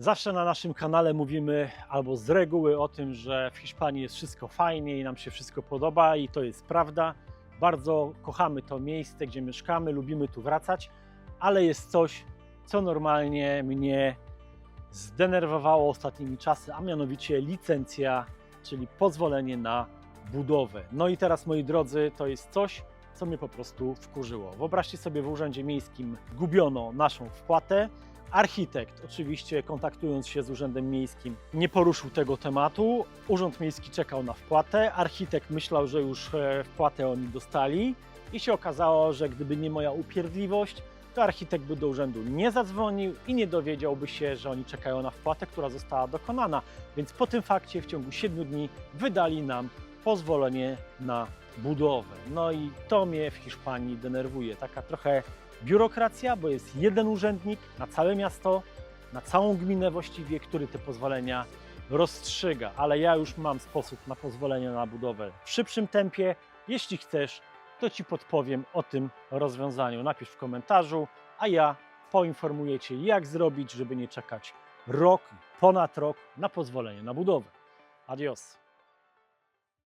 Zawsze na naszym kanale mówimy albo z reguły o tym, że w Hiszpanii jest wszystko fajnie i nam się wszystko podoba i to jest prawda. Bardzo kochamy to miejsce, gdzie mieszkamy, lubimy tu wracać, ale jest coś, co normalnie mnie zdenerwowało ostatnimi czasy, a mianowicie licencja, czyli pozwolenie na budowę. No i teraz, moi drodzy, to jest coś, co mnie po prostu wkurzyło. Wyobraźcie sobie, w Urzędzie Miejskim gubiono naszą wpłatę. Architekt, oczywiście kontaktując się z Urzędem Miejskim, nie poruszył tego tematu. Urząd Miejski czekał na wpłatę. Architekt myślał, że już e, wpłatę oni dostali i się okazało, że gdyby nie moja upierdliwość, to architekt by do urzędu nie zadzwonił i nie dowiedziałby się, że oni czekają na wpłatę, która została dokonana. Więc po tym fakcie w ciągu 7 dni wydali nam pozwolenie na budowę. No i to mnie w Hiszpanii denerwuje. Taka trochę biurokracja, bo jest jeden urzędnik na całe miasto, na całą gminę właściwie, który te pozwolenia rozstrzyga. Ale ja już mam sposób na pozwolenie na budowę w szybszym tempie. Jeśli chcesz, to Ci podpowiem o tym rozwiązaniu. Napisz w komentarzu, a ja poinformuję Cię, jak zrobić, żeby nie czekać rok, ponad rok na pozwolenie na budowę. Adios.